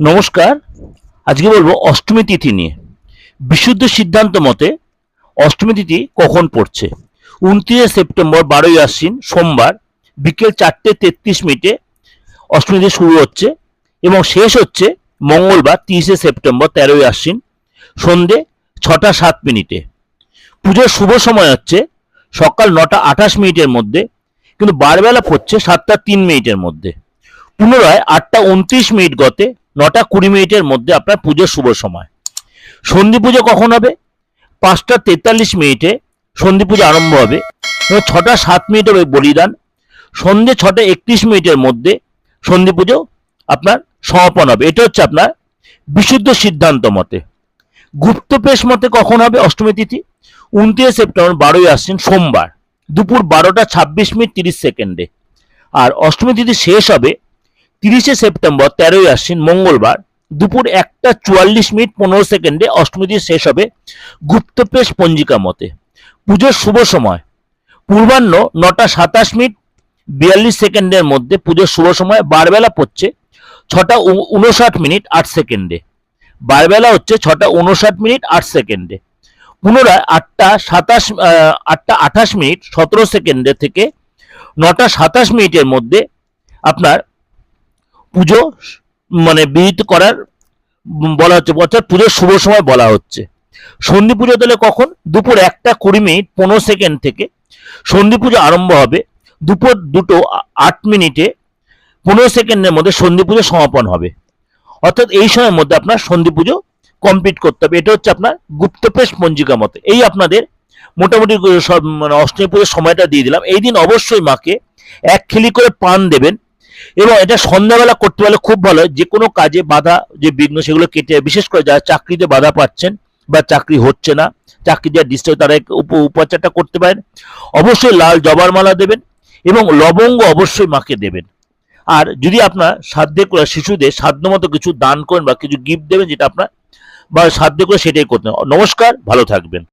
নমস্কার। আজকে বলব অষ্টমী তিথি নিয়ে। বিশুদ্ধ সিদ্ধান্ত মতে অষ্টমী তিথি কখন পড়ছে? উনত্রিশে সেপ্টেম্বর বারোই আশ্বিন সোমবার বিকেল চারটে তেত্রিশ মিনিটে অষ্টমী তিথি শুরু হচ্ছে এবং শেষ হচ্ছে মঙ্গলবার তিরিশে সেপ্টেম্বর তেরোই আশ্বিন সন্ধে ছটা সাত মিনিটে। পুজোর শুভ সময় হচ্ছে সকাল নটা আঠাশ মিনিটের মধ্যে কিন্তু বারবেলা পড়ছে সাতটা তিন মিনিটের মধ্যে। পুনরায় আটটা উনত্রিশ মিনিট গতে নটা কুড়ি মিনিটের মধ্যে আপনার পুজোর শুভ সময়। সন্ধি পুজো কখন হবে? পাঁচটা তেতাল্লিশ মিনিটে সন্ধি পুজো আরম্ভ হবে। ছটা সাত মিনিট হবে বলিদান। সন্ধে ছটা একত্রিশ মিনিটের মধ্যে সন্ধি পুজো আপনার সমাপন হবে। এটা হচ্ছে আপনার বিশুদ্ধ সিদ্ধান্ত মতে। গুপ্তপেশ মতে কখন হবে? অষ্টমী তিথি। উনত্রিশে সেপ্টেম্বর বারোই আসছেন সোমবার। দুপুর বারোটা ছাব্বিশ মিনিট তিরিশ সেকেন্ডে। আর অষ্টমী তিথি শেষ হবে তিরিশে সেপ্টেম্বর, তেরোই আশ্বিন, মঙ্গলবার, দুপুর একটা চুয়াল্লিশ মিনিট পনেরো সেকেন্ডে অষ্টমী তিথি শেষ হবে গুপ্তপেশ পঞ্জিকা মতে। পুজোর শুভ সময়। পূর্বাহ্ন নটা সাতাশ মিনিট, বিয়াল্লিশ সেকেন্ডের মধ্যে পুজোর শুভ সময় বারবেলা পড়ছে ছটা উনষাট মিনিট আট সেকেন্ডে। বারবেলা হচ্ছে ছটা উনষাট মিনিট আট সেকেন্ডে। পুনরায় আটটা সাতাশ আটটা আঠাশ মিনিট সতেরো সেকেন্ডে থেকে নটা সাতাশ মিনিটের মধ্যে আপনার পুজো মানে বিহিত করার বলা হচ্ছে, অর্থাৎ পুজোর শুভ সময় বলা হচ্ছে। সন্ধি পুজো তাহলে কখন? দুপুর একটা কুড়ি মিনিট, পনেরো সেকেন্ড থেকে সন্ধি পুজো আরম্ভ হবে। দুপুর দুটো আট মিনিটে পনেরো সেকেন্ডের মধ্যে সন্ধি পুজো সমাপন হবে। অর্থাৎ এই সময়ের মধ্যে আপনার সন্ধি পুজো কমপ্লিট করতে হবে। এটা হচ্ছে আপনার গুপ্তপ্রেশ পঞ্জিকা মতে। এই আপনাদের মোটামুটি সব মানে অষ্টমী পুজোর সময়টা দিয়ে দিলাম। এই দিন অবশ্যই মাকে এক খেলি করে পান দেবেন। এবং এটা সন্ধ্যাবেলা করতে পারলে খুব ভালো যে কোনো কাজে বাধা যে বিঘ্ন সেগুলো কেটে। বিশেষ করে যারা চাকরিতে বাধা পাচ্ছেন বা চাকরি হচ্ছে না, চাকরি যা ডিস্টার্ব তারা উপাচারটা করতে পারেন অবশ্যই লাল জবার মালা দেবেন এবং লবঙ্গ অবশ্যই মাকে দেবেন আর যদি আপনার সাধ্যে করে শিশুদের সাধ্য মতো কিছু দান করেন বা কিছু গিফট দেবেন যেটা আপনার বা সাধ্য করে সেটাই করতে। নমস্কার, ভালো থাকবেন